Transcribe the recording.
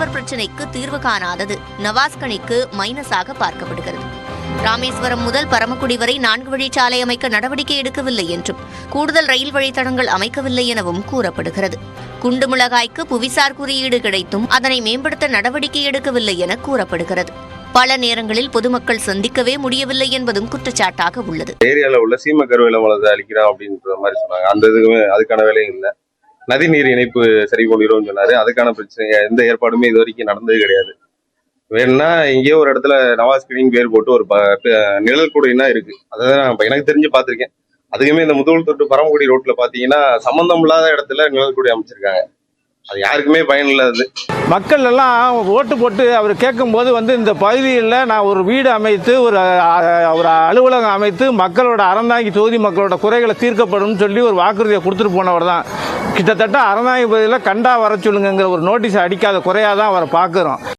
மீனவர் பிரச்சினைக்கு தீர்வு காணாதது. நவாஸ்கனிக்கு மைனஸாக பார்க்கப்படுகிறது. ராமேஸ்வரம் முதல் பரமக்குடி வரை நான்கு வழிச்சாலை அமைக்க நடவடிக்கை எடுக்கவில்லை என்றும் கூடுதல் ரயில் வழித்தடங்கள் அமைக்கவில்லை எனவும் கூறப்படுகிறது. குண்டு மிளகாய்க்கு புவிசார் குறியீடு கிடைத்தும் அதனை மேம்படுத்த நடவடிக்கை எடுக்கவில்லை என கூறப்படுகிறது. பல நேரங்களில் பொதுமக்கள் சந்திக்கவே முடியவில்லை என்பதும் குற்றச்சாட்டாக உள்ளது. ஏரியால உள்ள சீம கருவேல அழிக்கிறோம் அப்படின்ற மாதிரி சொன்னாங்க. அந்த இதுக்குமே அதுக்கான வேலையும் இல்லை. நதிநீர் இணைப்பு சரி கொண்டிரும்னு சொன்னாரு. அதுக்கான பிரச்சனை எந்த ஏற்பாடுமே இது வரைக்கும் நடந்தது கிடையாது. வேணும்னா எங்கேயோ ஒரு இடத்துல நவாஸ்கிரின்னு பேர் போட்டு ஒரு நிழல் கூடைனா இருக்கு. அதை நான் எனக்கு தெரிஞ்சு பார்த்திருக்கேன். அதுக்குமே இந்த முதுகுள் தொட்டு பரமக்குடி ரோட்ல பாத்தீங்கன்னா சம்பந்தம் இல்லாத இடத்துல நிழல் கூடை அமைச்சிருக்காங்க. அது யாருக்குமே பயன் இல்லாதது. மக்கள் எல்லாம் ஓட்டு போட்டு அவர் கேட்கும்போது வந்து இந்த பகுதியில் நான் ஒரு வீடு அமைத்து ஒரு ஒரு அலுவலகம் அமைத்து மக்களோட அறந்தாங்கி தொகுதி மக்களோட குறைகளை தீர்க்கப்படும் சொல்லி ஒரு வாக்குறுதியை கொடுத்துட்டு போனவர் தான். கிட்டத்தட்ட அறந்தாங்கி பகுதியில் கண்டா வர சொல்லுங்கிற ஒரு நோட்டீஸ் அடிக்காத குறையாக தான் அவரை பார்க்குறோம்.